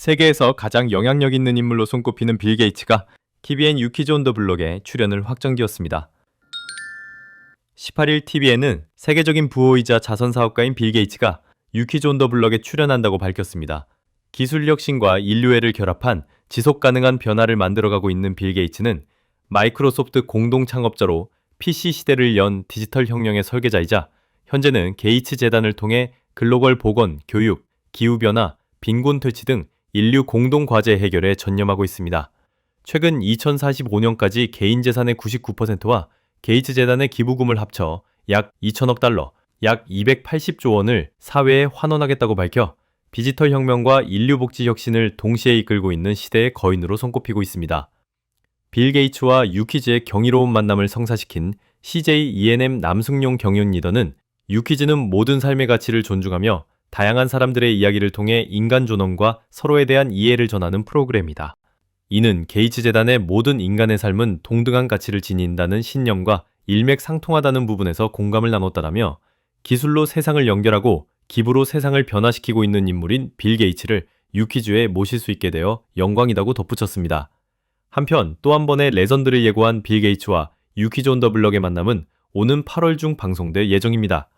세계에서 가장 영향력 있는 인물로 손꼽히는 빌 게이츠가 TVN 유키즈 온더 블록에 출연을 확정되었습니다. 18일 TVN은 세계적인 부호이자 자선 사업가인 빌 게이츠가 유키즈 온더 블록에 출연한다고 밝혔습니다. 기술 혁신과 인류애를 결합한 지속 가능한 변화를 만들어가고 있는 빌 게이츠는 마이크로소프트 공동 창업자로 PC 시대를 연 디지털 혁명의 설계자이자 현재는 게이츠 재단을 통해 글로벌 보건, 교육, 기후 변화, 빈곤 퇴치 등 인류 공동 과제 해결에 전념하고 있습니다. 최근 2045년까지 개인 재산의 99%와 게이츠 재단의 기부금을 합쳐 약 2천억 달러, 약 280조 원을 사회에 환원하겠다고 밝혀 디지털 혁명과 인류 복지 혁신을 동시에 이끌고 있는 시대의 거인으로 손꼽히고 있습니다. 빌 게이츠와 유키즈의 경이로운 만남을 성사시킨 CJ ENM 남승용 경영 리더는 유키즈는 모든 삶의 가치를 존중하며 다양한 사람들의 이야기를 통해 인간 존엄과 서로에 대한 이해를 전하는 프로그램이다. 이는 게이츠 재단의 모든 인간의 삶은 동등한 가치를 지닌다는 신념과 일맥상통하다는 부분에서 공감을 나눴다라며 기술로 세상을 연결하고 기부로 세상을 변화시키고 있는 인물인 빌 게이츠를 유키즈에 모실 수 있게 되어 영광이라고 덧붙였습니다. 한편 또 한 번의 레전드를 예고한 빌 게이츠와 유키즈 온 더 블럭의 만남은 오는 8월 중 방송될 예정입니다.